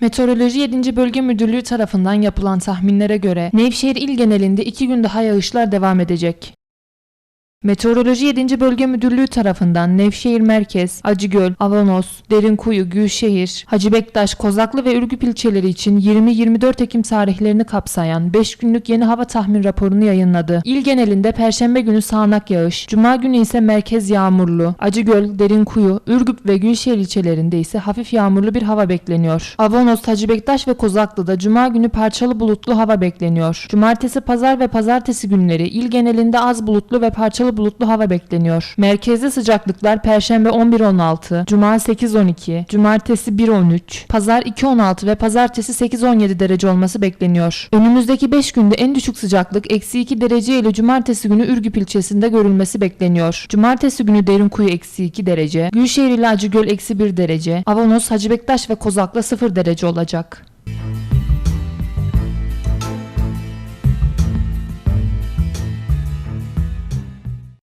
Meteoroloji 7. Bölge Müdürlüğü tarafından yapılan tahminlere göre Nevşehir il genelinde 2 gün daha yağışlar devam edecek. Meteoroloji 7. Bölge Müdürlüğü tarafından Nevşehir Merkez, Acıgöl, Avanos, Derinkuyu, Gülşehir, Hacı Bektaş, Kozaklı ve Ürgüp ilçeleri için 20-24 Ekim tarihlerini kapsayan 5 günlük yeni hava tahmin raporunu yayınladı. İl genelinde Perşembe günü sağanak yağış, Cuma günü ise merkez yağmurlu, Acıgöl, Derinkuyu, Ürgüp ve Gülşehir ilçelerinde ise hafif yağmurlu bir hava bekleniyor. Avanos, Hacı Bektaş ve Kozaklı'da Cuma günü parçalı bulutlu hava bekleniyor. Cumartesi, pazar ve pazartesi günleri il genelinde az bulutlu ve parçalı bulutlu hava bekleniyor. Merkezde sıcaklıklar Perşembe 11-16, Cuma 8-12, Cumartesi 1-13, Pazar 2-16 ve Pazartesi 8-17 derece olması bekleniyor. Önümüzdeki 5 günde en düşük sıcaklık eksi 2 derece ile Cumartesi günü Ürgüp ilçesinde görülmesi bekleniyor. Cumartesi günü Derinkuyu eksi 2 derece, Gülşehir ile Acıgöl eksi 1 derece, Avanos, Hacı Bektaş ve Kozak'la 0 derece olacak.